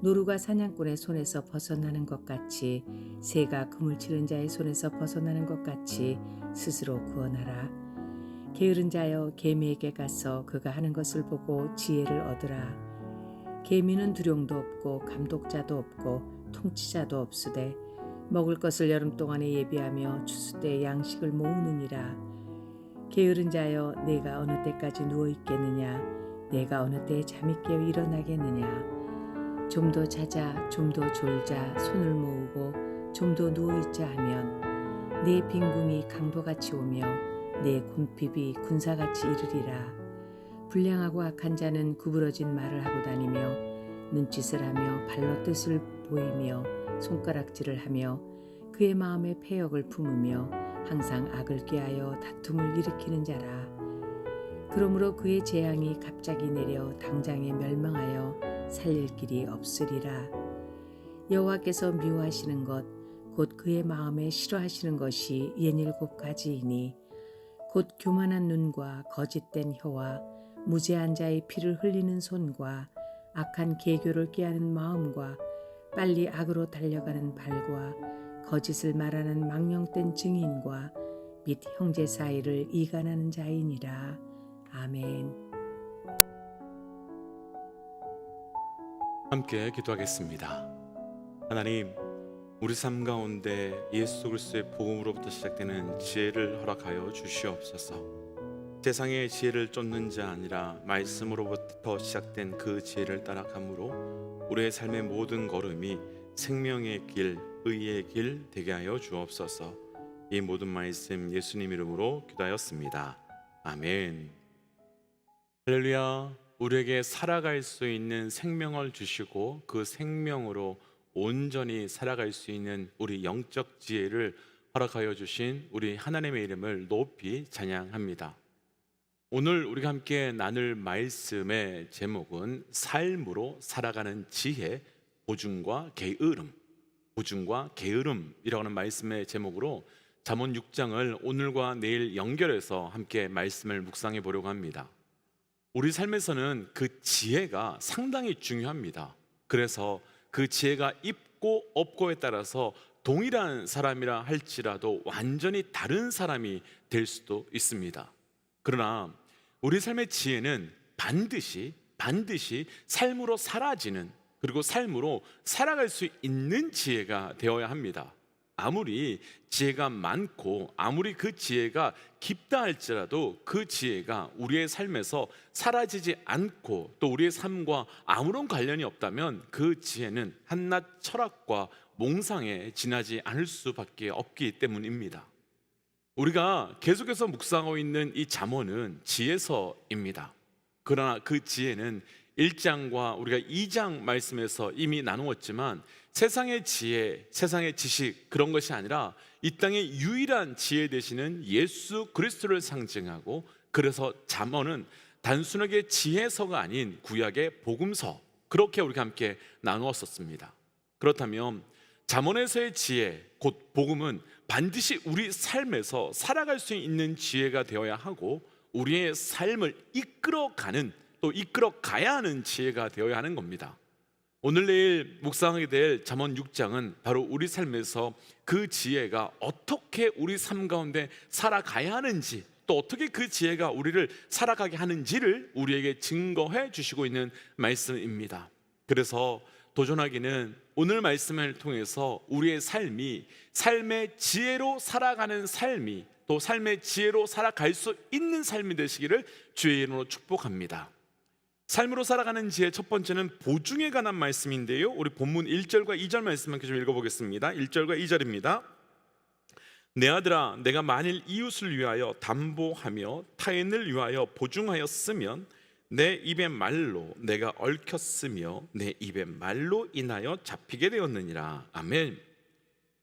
노루가 사냥꾼의 손에서 벗어나는 것 같이 새가 그물 치는 자의 손에서 벗어나는 것 같이 스스로 구원하라. 게으른 자여 개미에게 가서 그가 하는 것을 보고 지혜를 얻으라. 개미는 두룡도 없고 감독자도 없고 통치자도 없으되 먹을 것을 여름 동안에 예비하며 추수 때 양식을 모으느니라. 게으른 자여 내가 어느 때까지 누워 있겠느냐? 내가 어느 때에 잠이 깨어 일어나겠느냐 좀 더 자자 좀 더 졸자 손을 모으고 좀 더 누워 있자 하면 내 빈궁이 강도같이 오며 내 군핍이 군사같이 이르리라. 불량하고 악한 자는 구부러진 말을 하고 다니며 눈짓을 하며 발로 뜻을 보이며 손가락질을 하며 그의 마음에 패역을 품으며 항상 악을 꾀하여 다툼을 일으키는 자라. 그러므로 그의 재앙이 갑자기 내려 당장에 멸망하여 살릴 길이 없으리라 여호와께서 미워하시는 것 곧 그의 마음에 싫어하시는 것이 예닐곱 가지이니 곧 교만한 눈과 거짓된 혀와 무죄한 자의 피를 흘리는 손과 악한 계교를 꾀하는 마음과 빨리 악으로 달려가는 발과 거짓을 말하는 망령된 증인과 및 형제 사이를 이간하는 자이니라. 아멘. 함께 기도하겠습니다. 하나님, 우리 삶 가운데 예수 그리스도의 복음으로부터 시작되는 지혜를 허락하여 주시옵소서. 세상의 지혜를 쫓는 자 아니라 말씀으로부터 시작된 그 지혜를 따라 감으로 우리의 삶의 모든 걸음이 생명의 길, 의의 길 되게 하여 주옵소서. 이 모든 말씀 예수님 이름으로 기도하였습니다. 아멘. 할렐루야. 우리에게 살아갈 수 있는 생명을 주시고 그 생명으로 온전히 살아갈 수 있는 우리 영적 지혜를 허락하여 주신 우리 하나님의 이름을 높이 찬양합니다. 오늘 우리가 함께 나눌 말씀의 제목은 삶으로 살아가는 지혜, 보증과 게으름. 보증과 게으름이라고 하는 말씀의 제목으로 잠언 6장을 오늘과 내일 연결해서 함께 말씀을 묵상해 보려고 합니다. 우리 삶에서는 그 지혜가 상당히 중요합니다. 그래서 그 지혜가 있고 없고에 따라서 동일한 사람이라 할지라도 완전히 다른 사람이 될 수도 있습니다. 그러나 우리 삶의 지혜는 반드시 반드시 삶으로 사라지는 그리고 삶으로 살아갈 수 있는 지혜가 되어야 합니다. 아무리 지혜가 많고 아무리 그 지혜가 깊다 할지라도 그 지혜가 우리의 삶에서 사라지지 않고 또 우리의 삶과 아무런 관련이 없다면 그 지혜는 한낱 철학과 몽상에 지나지 않을 수밖에 없기 때문입니다. 우리가 계속해서 묵상하고 있는 이 잠언은 지혜서입니다. 그러나 그 지혜는 1장과 우리가 2장 말씀에서 이미 나누었지만 세상의 지혜, 세상의 지식 그런 것이 아니라 이 땅의 유일한 지혜 되시는 예수 그리스도를 상징하고 그래서 잠언은 단순하게 지혜서가 아닌 구약의 복음서 그렇게 우리가 함께 나누었었습니다. 그렇다면 잠언에서의 지혜 곧 복음은 반드시 우리 삶에서 살아갈 수 있는 지혜가 되어야 하고 우리의 삶을 이끌어가는 또 이끌어 가야 하는 지혜가 되어야 하는 겁니다. 오늘 내일 묵상하게 될 잠언 6장은 바로 우리 삶에서 그 지혜가 어떻게 우리 삶 가운데 살아가야 하는지 또 어떻게 그 지혜가 우리를 살아가게 하는지를 우리에게 증거해 주시고 있는 말씀입니다. 그래서 도전하기는 오늘 말씀을 통해서 우리의 삶이 삶의 지혜로 살아가는 삶이 또 삶의 지혜로 살아갈 수 있는 삶이 되시기를 주의 이름으로 축복합니다. 삶으로 살아가는 지혜 첫 번째는 보증에 관한 말씀인데요. 우리 본문 1절과 2절 말씀 함께 좀 읽어보겠습니다. 1절과 2절입니다. 내 아들아 내가 만일 이웃을 위하여 담보하며 타인을 위하여 보증하였으면 내 입의 말로 내가 얽혔으며 내 입의 말로 인하여 잡히게 되었느니라. 아멘.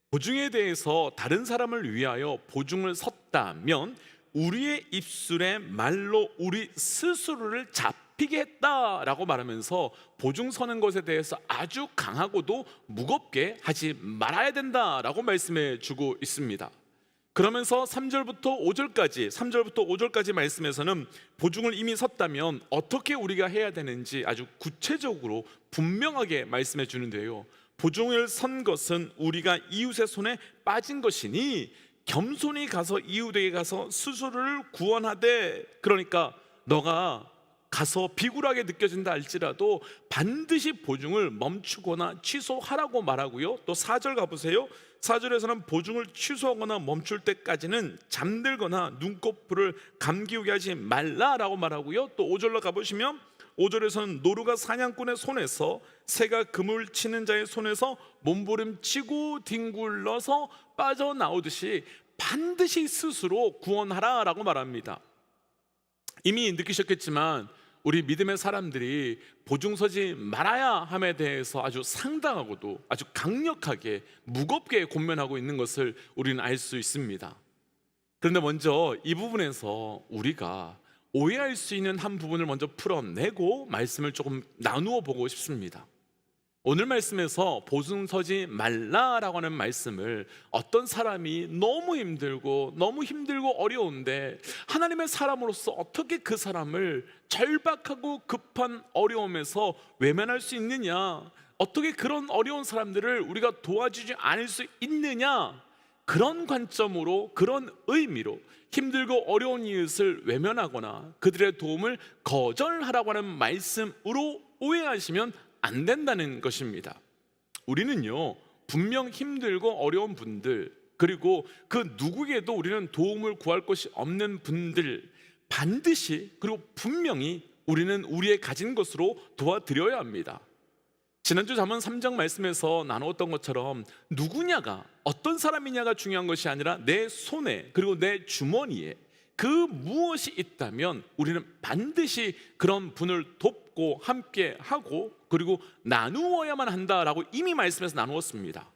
보증에 대해서 다른 사람을 위하여 보증을 섰다면 우리의 입술의 말로 우리 스스로를 잡 히게 했다라고 말하면서 보증 서는 것에 대해서 아주 강하고도 무겁게 하지 말아야 된다라고 말씀해 주고 있습니다. 그러면서 3절부터 5절까지 3절부터 5절까지 말씀에서는 보증을 이미 섰다면 어떻게 우리가 해야 되는지 아주 구체적으로 분명하게 말씀해 주는데요. 보증을 선 것은 우리가 이웃의 손에 빠진 것이니 겸손히 가서 이웃에게 가서 스스로를 구원하되 그러니까 너가 가서 비굴하게 느껴진다 할지라도 반드시 보증을 멈추거나 취소하라고 말하고요. 또 4절 가보세요. 4절에서는 보증을 취소하거나 멈출 때까지는 잠들거나 눈꺼풀을 감기우게 하지 말라라고 말하고요. 또 5절로 가보시면 5절에서는 노루가 사냥꾼의 손에서 새가 그물 치는 자의 손에서 몸부림치고 뒹굴러서 빠져나오듯이 반드시 스스로 구원하라라고 말합니다. 이미 느끼셨겠지만 우리 믿음의 사람들이 보증 서지 말아야 함에 대해서 아주 상당하고도 아주 강력하게 무겁게 권면하고 있는 것을 우리는 알 수 있습니다. 그런데 먼저 이 부분에서 우리가 오해할 수 있는 한 부분을 먼저 풀어내고 말씀을 조금 나누어 보고 싶습니다. 오늘 말씀에서 보증 서지 말라라고 하는 말씀을 어떤 사람이 너무 힘들고 너무 힘들고 어려운데 하나님의 사람으로서 어떻게 그 사람을 절박하고 급한 어려움에서 외면할 수 있느냐? 어떻게 그런 어려운 사람들을 우리가 도와주지 않을 수 있느냐? 그런 관점으로 그런 의미로 힘들고 어려운 이웃을 외면하거나 그들의 도움을 거절하라고 하는 말씀으로 오해하시면 안 된다는 것입니다. 우리는요, 분명 힘들고 어려운 분들, 그리고 그 누구에게도 우리는 도움을 구할 것이 없는 분들, 반드시, 그리고 분명히 우리는 우리의 가진 것으로 도와드려야 합니다. 지난주 잠언 3장 말씀에서 나누었던 것처럼 누구냐가 어떤 사람이냐가 중요한 것이 아니라 내 손에 그리고 내 주머니에 그 무엇이 있다면 우리는 반드시 그런 분을 돕고 함께 하고 그리고 나누어야만 한다라고 이미 말씀에서 나누었습니다.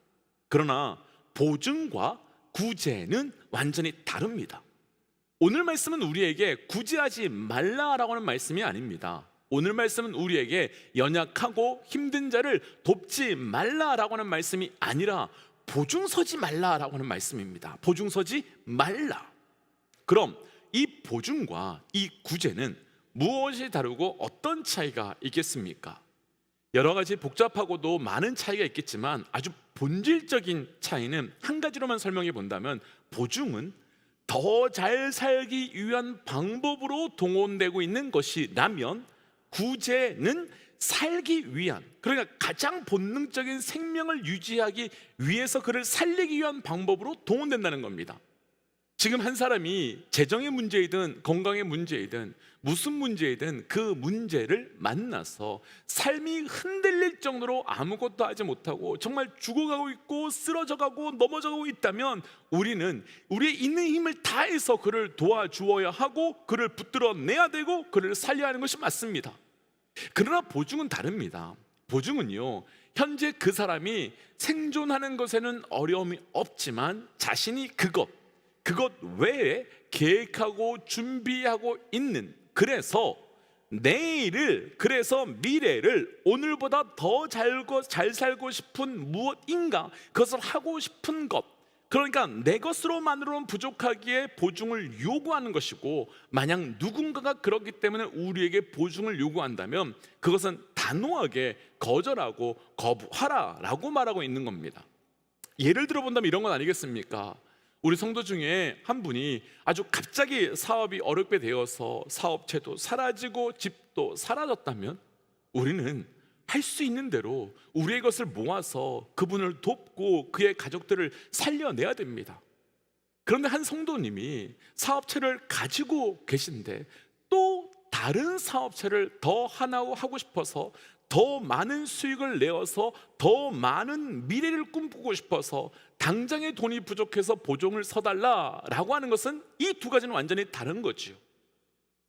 그러나 보증과 구제는 완전히 다릅니다. 오늘 말씀은 우리에게 구제하지 말라라고 하는 말씀이 아닙니다. 오늘 말씀은 우리에게 연약하고 힘든 자를 돕지 말라라고 하는 말씀이 아니라 보증 서지 말라라고 하는 말씀입니다. 보증 서지 말라. 그럼 이 보증과 이 구제는 무엇이 다르고 어떤 차이가 있겠습니까? 여러 가지 복잡하고도 많은 차이가 있겠지만 아주 본질적인 차이는 한 가지로만 설명해 본다면 보증은 더 잘 살기 위한 방법으로 동원되고 있는 것이라면 구제는 살기 위한 그러니까 가장 본능적인 생명을 유지하기 위해서 그를 살리기 위한 방법으로 동원된다는 겁니다. 지금 한 사람이 재정의 문제이든 건강의 문제이든 무슨 문제이든 그 문제를 만나서 삶이 흔들릴 정도로 아무것도 하지 못하고 정말 죽어가고 있고 쓰러져가고 넘어져가고 있다면 우리는 우리의 있는 힘을 다해서 그를 도와주어야 하고 그를 붙들어내야 되고 그를 살려야 하는 것이 맞습니다. 그러나 보증은 다릅니다. 보증은요, 현재 그 사람이 생존하는 것에는 어려움이 없지만 자신이 그것, 그것 외에 계획하고 준비하고 있는 그래서 내일을 그래서 미래를 오늘보다 더 잘 잘 살고 싶은 무엇인가 그것을 하고 싶은 것 그러니까 내 것으로만으로는 부족하기에 보증을 요구하는 것이고 만약 누군가가 그렇기 때문에 우리에게 보증을 요구한다면 그것은 단호하게 거절하고 거부하라라고 말하고 있는 겁니다. 예를 들어 본다면 이런 건 아니겠습니까? 우리 성도 중에 한 분이 아주 갑자기 사업이 어렵게 되어서 사업체도 사라지고 집도 사라졌다면 우리는 할 수 있는 대로 우리의 것을 모아서 그분을 돕고 그의 가족들을 살려내야 됩니다. 그런데 한 성도님이 사업체를 가지고 계신데 또 다른 사업체를 더 하나 하고 싶어서 더 많은 수익을 내어서 더 많은 미래를 꿈꾸고 싶어서 당장의 돈이 부족해서 보종을 서달라라고 하는 것은 이 두 가지는 완전히 다른 거지요.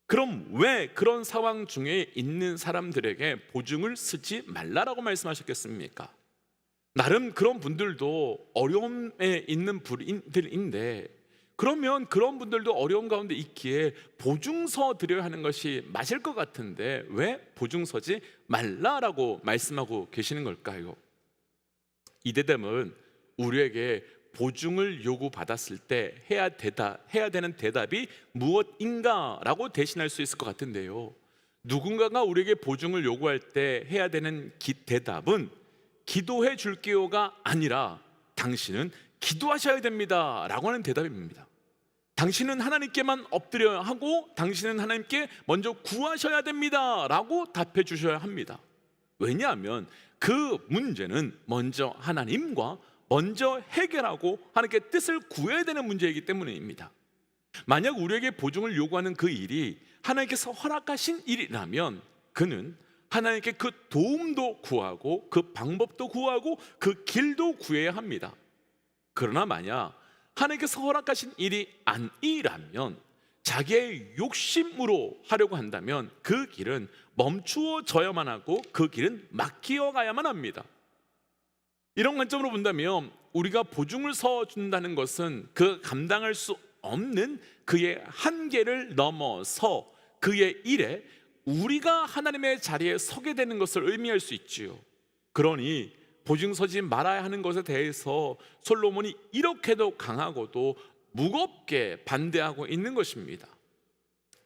그럼 왜 그런 상황 중에 있는 사람들에게 보증을 쓰지 말라라고 말씀하셨겠습니까? 나름 그런 분들도 어려움에 있는 분들인데 그러면 그런 분들도 어려운 가운데 있기에 보증서 드려야 하는 것이 맞을 것 같은데 왜 보증서지 말라라고 말씀하고 계시는 걸까요? 이 대답은 우리에게 보증을 요구받았을 때 해야 되다 해야 되는 대답이 무엇인가라고 대신할 수 있을 것 같은데요. 누군가가 우리에게 보증을 요구할 때 해야 되는 기, 대답은 기도해 줄게요가 아니라 당신은 기도하셔야 됩니다라고 하는 대답입니다. 당신은 하나님께만 엎드려야 하고 당신은 하나님께 먼저 구하셔야 됩니다 라고 답해 주셔야 합니다. 왜냐하면 그 문제는 먼저 하나님과 먼저 해결하고 하나님께 뜻을 구해야 되는 문제이기 때문입니다. 만약 우리에게 보증을 요구하는 그 일이 하나님께서 허락하신 일이라면 그는 하나님께 그 도움도 구하고 그 방법도 구하고 그 길도 구해야 합니다. 그러나 만약 하나님께서 허락하신 일이 아니라면 자기의 욕심으로 하려고 한다면 그 길은 멈추어져야만 하고 그 길은 막히어 가야만 합니다. 이런 관점으로 본다면 우리가 보증을 서 준다는 것은 그 감당할 수 없는 그의 한계를 넘어서 그의 일에 우리가 하나님의 자리에 서게 되는 것을 의미할 수 있지요. 그러니 보증 서지 말아야 하는 것에 대해서 솔로몬이 이렇게도 강하고도 무겁게 반대하고 있는 것입니다.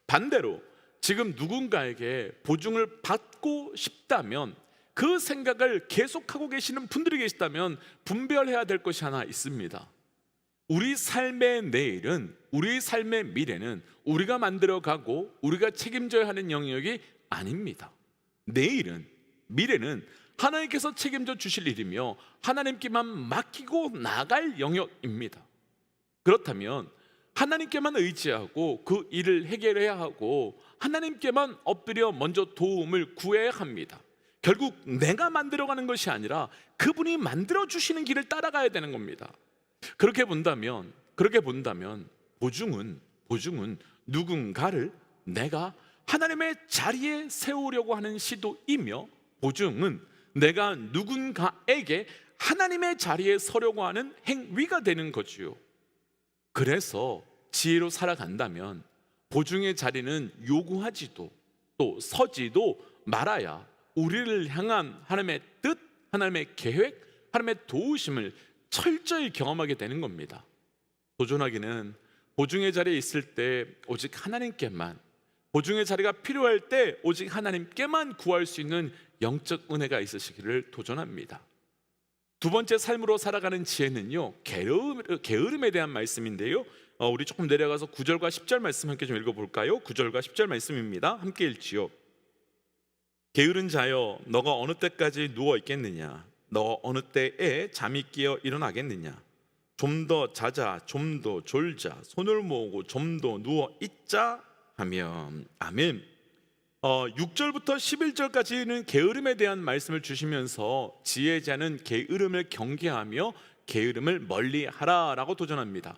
반대로 지금 누군가에게 보증을 받고 싶다면 그 생각을 계속하고 계시는 분들이 계시다면 분별해야 될 것이 하나 있습니다. 우리 삶의 내일은 우리 삶의 미래는 우리가 만들어가고 우리가 책임져야 하는 영역이 아닙니다. 내일은 미래는 하나님께서 책임져 주실 일이며 하나님께만 맡기고 나갈 영역입니다. 그렇다면 하나님께만 의지하고 그 일을 해결해야 하고 하나님께만 엎드려 먼저 도움을 구해야 합니다. 결국 내가 만들어가는 것이 아니라 그분이 만들어 주시는 길을 따라가야 되는 겁니다. 그렇게 본다면 그렇게 본다면 보증은 보증은 누군가를 내가 하나님의 자리에 세우려고 하는 시도이며 보증은 내가 누군가에게 하나님의 자리에 서려고 하는 행위가 되는 거지요. 그래서 지혜로 살아간다면 보증의 자리는 요구하지도 또 서지도 말아야 우리를 향한 하나님의 뜻, 하나님의 계획, 하나님의 도우심을 철저히 경험하게 되는 겁니다. 도전하기는 보증의 자리에 있을 때 오직 하나님께만 보증의 자리가 필요할 때 오직 하나님께만 구할 수 있는 영적 은혜가 있으시기를 도전합니다. 두 번째 삶으로 살아가는 지혜는요 게으름, 게으름 에 대한 말씀인데요. 어, 우리 조금 내려가서 9절과 10절 말씀 함께 좀 읽어볼까요? 9절과 10절 말씀입니다. 함께 읽지요. 게으른 자여 너가 어느 때까지 누워 있겠느냐? 너 어느 때에 잠이 깨어 일어나겠느냐? 좀 더 자자 좀 더 졸자. 손을 모으고 좀 더 누워 있자 하면 아멘 어, 6절부터 11절까지는 게으름에 대한 말씀을 주시면서 지혜자는 게으름을 경계하며 게으름을 멀리하라라고 도전합니다.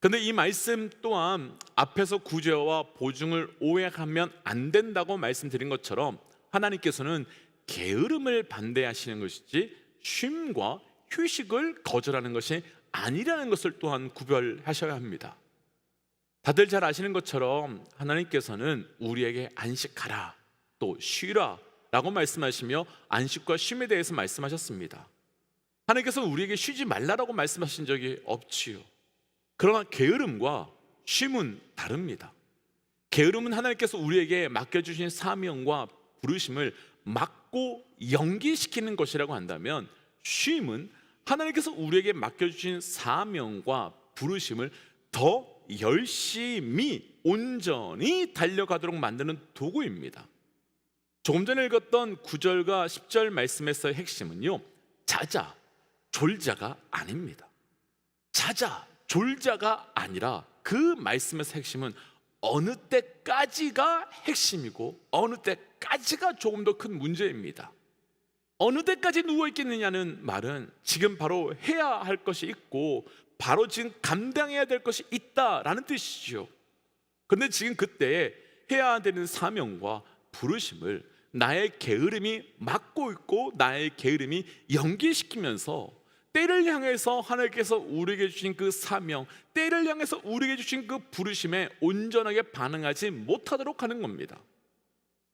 근데 이 말씀 또한 앞에서 구제와 보증을 오해하면 안 된다고 말씀드린 것처럼 하나님께서는 게으름을 반대하시는 것이지 쉼과 휴식을 거절하는 것이 아니라는 것을 또한 구별하셔야 합니다. 다들 잘 아시는 것처럼 하나님께서는 우리에게 안식하라 또 쉬라 라고 말씀하시며 안식과 쉼에 대해서 말씀하셨습니다. 하나님께서는 우리에게 쉬지 말라라고 말씀하신 적이 없지요. 그러나 게으름과 쉼은 다릅니다. 게으름은 하나님께서 우리에게 맡겨주신 사명과 부르심을 막고 연기시키는 것이라고 한다면 쉼은 하나님께서 우리에게 맡겨주신 사명과 부르심을 더 열심히 온전히 달려가도록 만드는 도구입니다. 조금 전에 읽었던 9절과 10절 말씀에서의 핵심은요. 자자, 졸자가 아닙니다. 자자, 졸자가 아니라 그 말씀에서 핵심은 어느 때까지가 핵심이고 어느 때까지가 조금 더 큰 문제입니다. 어느 때까지 누워 있겠느냐는 말은 지금 바로 해야 할 것이 있고 바로 지금 감당해야 될 것이 있다라는 뜻이죠. 그런데 지금 그때 해야 되는 사명과 부르심을 나의 게으름이 막고 있고 나의 게으름이 연기시키면서 때를 향해서 하나님께서 우리에게 주신 그 사명, 때를 향해서 우리에게 주신 그 부르심에 온전하게 반응하지 못하도록 하는 겁니다.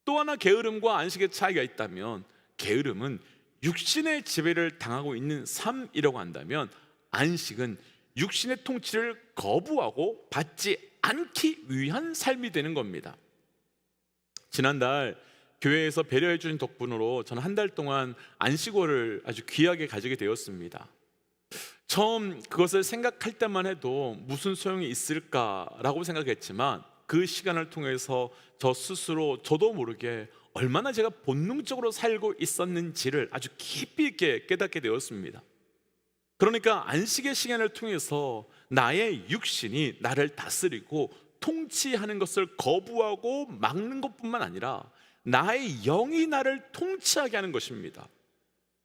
또 하나 게으름과 안식의 차이가 있다면 게으름은 육신의 지배를 당하고 있는 삶이라고 한다면 안식은 육신의 통치를 거부하고 받지 않기 위한 삶이 되는 겁니다. 지난달 교회에서 배려해 주신 덕분으로 저는 한 달 동안 안식월을 아주 귀하게 가지게 되었습니다. 처음 그것을 생각할 때만 해도 무슨 소용이 있을까라고 생각했지만 그 시간을 통해서 저 스스로 저도 모르게 얼마나 제가 본능적으로 살고 있었는지를 아주 깊이 있게 깨닫게 되었습니다. 그러니까 안식의 시간을 통해서 나의 육신이 나를 다스리고 통치하는 것을 거부하고 막는 것뿐만 아니라 나의 영이 나를 통치하게 하는 것입니다.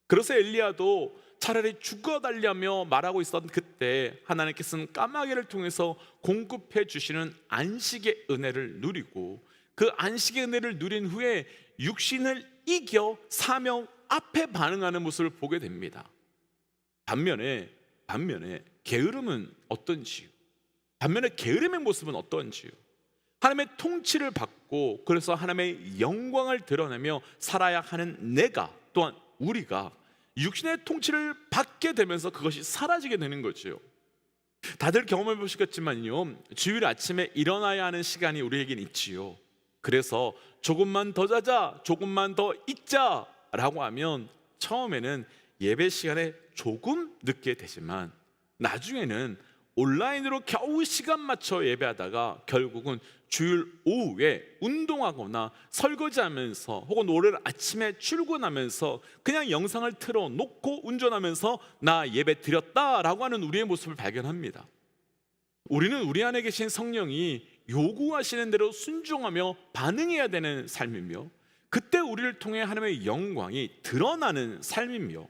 그래서 엘리야도 차라리 죽어달라며 말하고 있었던 그때 하나님께서는 까마귀를 통해서 공급해 주시는 안식의 은혜를 누리고 그 안식의 은혜를 누린 후에 육신을 이겨 사명 앞에 반응하는 모습을 보게 됩니다. 반면에 반면에 게으름은 어떤지요? 반면에 게으름의 모습은 어떤지요? 하나님의 통치를 받고 그래서 하나님의 영광을 드러내며 살아야 하는 내가 또한 우리가 육신의 통치를 받게 되면서 그것이 사라지게 되는 거지요. 다들 경험해 보시겠지만요. 주일 아침에 일어나야 하는 시간이 우리에겐 있지요. 그래서 조금만 더 자자, 조금만 더 있자 라고 하면 처음에는 예배 시간에 조금 늦게 되지만 나중에는 온라인으로 겨우 시간 맞춰 예배하다가 결국은 주일 오후에 운동하거나 설거지하면서 혹은 오늘 아침에 출근하면서 그냥 영상을 틀어 놓고 운전하면서 나 예배 드렸다라고 하는 우리의 모습을 발견합니다. 우리는 우리 안에 계신 성령이 요구하시는 대로 순종하며 반응해야 되는 삶이며 그때 우리를 통해 하나님의 영광이 드러나는 삶이며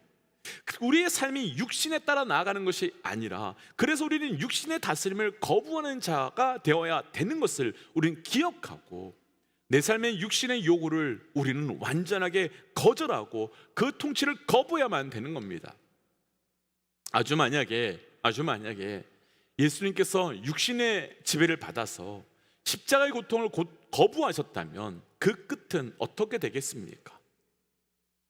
우리의 삶이 육신에 따라 나아가는 것이 아니라 그래서 우리는 육신의 다스림을 거부하는 자가 되어야 되는 것을 우리는 기억하고 내 삶의 육신의 요구를 우리는 완전하게 거절하고 그 통치를 거부해야만 되는 겁니다. 아주 만약에 아주 만약에 예수님께서 육신의 지배를 받아서 십자가의 고통을 곧 거부하셨다면 그 끝은 어떻게 되겠습니까?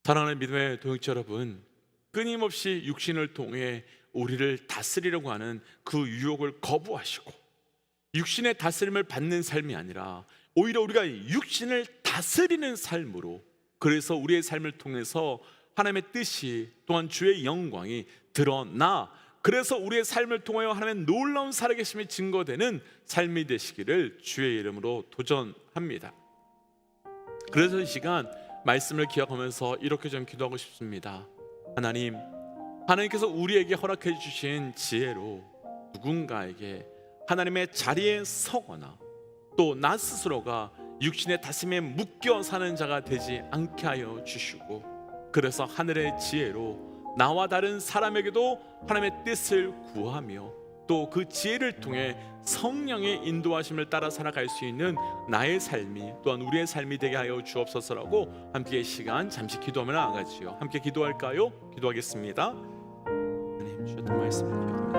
사랑하는 믿음의 동역자 여러분, 끊임없이 육신을 통해 우리를 다스리려고 하는 그 유혹을 거부하시고 육신의 다스림을 받는 삶이 아니라 오히려 우리가 육신을 다스리는 삶으로 그래서 우리의 삶을 통해서 하나님의 뜻이 또한 주의 영광이 드러나 그래서 우리의 삶을 통하여 하나님의 놀라운 살아계심이 증거되는 삶이 되시기를 주의 이름으로 도전합니다. 그래서 이 시간 말씀을 기억하면서 이렇게 좀 기도하고 싶습니다. 하나님, 하나님께서 우리에게 허락해 주신 지혜로 누군가에게 하나님의 자리에 서거나 또 나 스스로가 육신의 다짐에 묶여 사는 자가 되지 않게 하여 주시고 그래서 하늘의 지혜로 나와 다른 사람에게도 하나님의 뜻을 구하며 또 그 지혜를 통해 성령의 인도하심을 따라 살아갈 수 있는 나의 삶이 또한 우리의 삶이 되게 하여 주옵소서라고 함께 이 시간 잠시 기도하며 나아가지요. 함께 기도할까요? 기도하겠습니다. 하나님 주셨던 말씀을 기억합니다.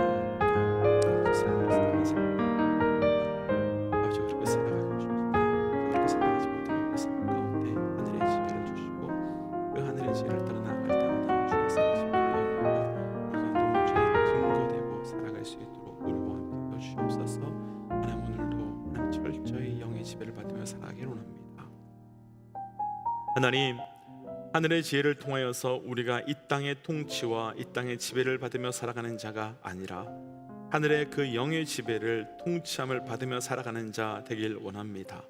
하나님 하늘의 지혜를 통하여서 우리가 이 땅의 통치와 이 땅의 지배를 받으며 살아가는 자가 아니라 하늘의 그 영의 지배를 통치함을 받으며 살아가는 자 되길 원합니다.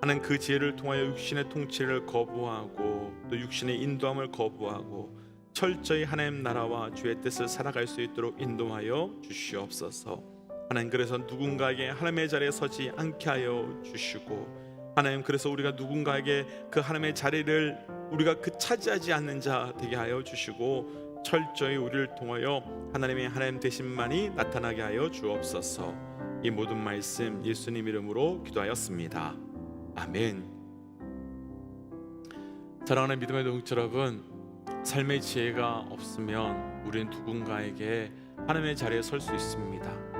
하는 그 지혜를 통하여 육신의 통치를 거부하고 또 육신의 인도함을 거부하고 철저히 하나님 나라와 주의 뜻을 살아갈 수 있도록 인도하여 주시옵소서. 하나님 그래서 누군가에게 하나님의 자리에 서지 않게 하여 주시고 하나님 그래서 우리가 누군가에게 그 하나님의 자리를 우리가 그 차지하지 않는 자 되게 하여 주시고 철저히 우리를 통하여 하나님의 하나님 되심만이 나타나게 하여 주옵소서. 이 모든 말씀 예수님 이름으로 기도하였습니다. 아멘. 사랑하는 믿음의 동지 여러분, 삶의 지혜가 없으면 우리는 누군가에게 하나님의 자리에 설 수 있습니다.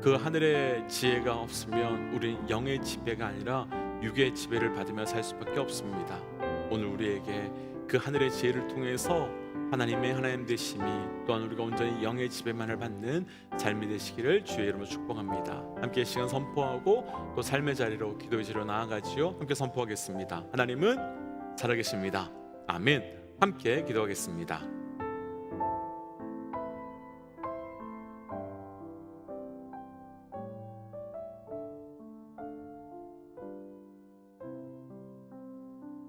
그 하늘의 지혜가 없으면 우리는 영의 지배가 아니라 육의 지배를 받으며 살 수밖에 없습니다. 오늘 우리에게 그 하늘의 지혜를 통해서 하나님의 하나님 되심이 또한 우리가 온전히 영의 지배만을 받는 삶이 되시기를 주의 이름으로 축복합니다. 함께 시간 선포하고 또 삶의 자리로 기도의 자리로 나아가지요. 함께 선포하겠습니다. 하나님은 살아계십니다. 아멘. 함께 기도하겠습니다.